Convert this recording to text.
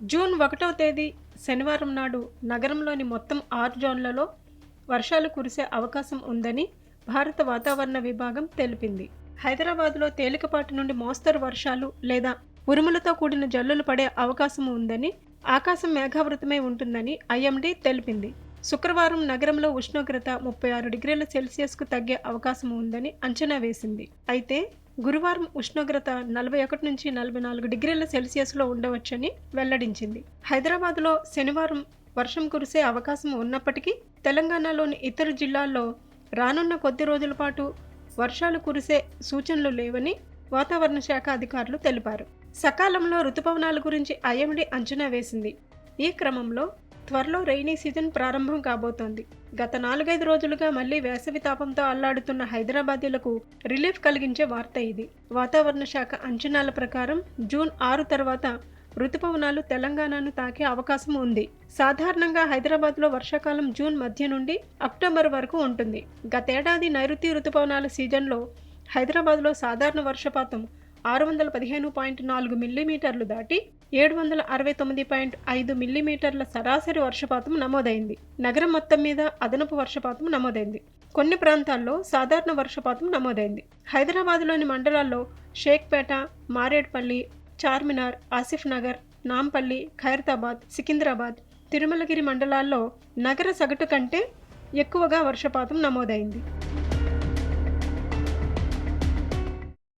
June ఒకటవ తేదీ శనివారం నాడు నగరంలోని మొత్తం ఆరు జోన్లలో వర్షాలు కురిసే అవకాశం ఉందని భారత వాతావరణ విభాగం తెలిపింది. హైదరాబాద్లో తేలికపాటి నుండి మోస్తరు వర్షాలు లేదా ఉరుములతో కూడిన జల్లులు పడే అవకాశం ఉందని ఆకాశం మేఘావృతమై ఉంటుందని ఐఎండీ తెలిపింది. శుక్రవారం నగరంలో ఉష్ణోగ్రత ముప్పై ఆరు డిగ్రీల సెల్సియస్కు తగ్గే అవకాశం ఉందని అంచనా వేసింది. అయితే గురువారం ఉష్ణోగ్రత నలభై ఒకటి నుంచి నలభై నాలుగు డిగ్రీల సెల్సియస్లో ఉండవచ్చని వెల్లడించింది. హైదరాబాద్లో శనివారం వర్షం కురిసే అవకాశం ఉన్నప్పటికీ తెలంగాణలోని ఇతర జిల్లాల్లో రానున్న కొద్ది రోజుల పాటు వర్షాలు కురిసే సూచనలు లేవని వాతావరణ శాఖ అధికారులు తెలిపారు. సకాలంలో రుతుపవనాల గురించి ఐఎండీ అంచనా వేసింది. ఈ క్రమంలో త్వరలో రైనీ సీజన్ ప్రారంభం కాబోతోంది. గత నాలుగైదు రోజులుగా మళ్ళీ వేసవి తాపంతో అల్లాడుతున్న హైదరాబాదీలకు రిలీఫ్ కలిగించే వార్త ఇది. వాతావరణ శాఖ అంచనాల ప్రకారం జూన్ ఆరు తర్వాత రుతుపవనాలు తెలంగాణను తాకే అవకాశం ఉంది. సాధారణంగా హైదరాబాద్లో వర్షాకాలం జూన్ మధ్య నుండి అక్టోబర్ వరకు ఉంటుంది. గతేడాది నైరుతి రుతుపవనాల సీజన్లో హైదరాబాద్లో సాధారణ వర్షపాతం ఆరు వందల పదిహేను పాయింట్ నాలుగు మిల్లీమీటర్లు దాటి ఏడు వందల అరవై తొమ్మిది పాయింట్ ఐదు మిల్లీమీటర్ల సరాసరి వర్షపాతం నమోదైంది. నగరం మొత్తం మీద అదనపు వర్షపాతం నమోదైంది. కొన్ని ప్రాంతాల్లో సాధారణ వర్షపాతం నమోదైంది. హైదరాబాద్లోని మండలాల్లో షేక్పేట మారేడ్పల్లి చార్మినార్ ఆసిఫ్ నగర్ నాంపల్లి ఖైరతాబాద్ సికింద్రాబాద్ తిరుమలగిరి మండలాల్లో నగర సగటు కంటే ఎక్కువగా వర్షపాతం నమోదైంది.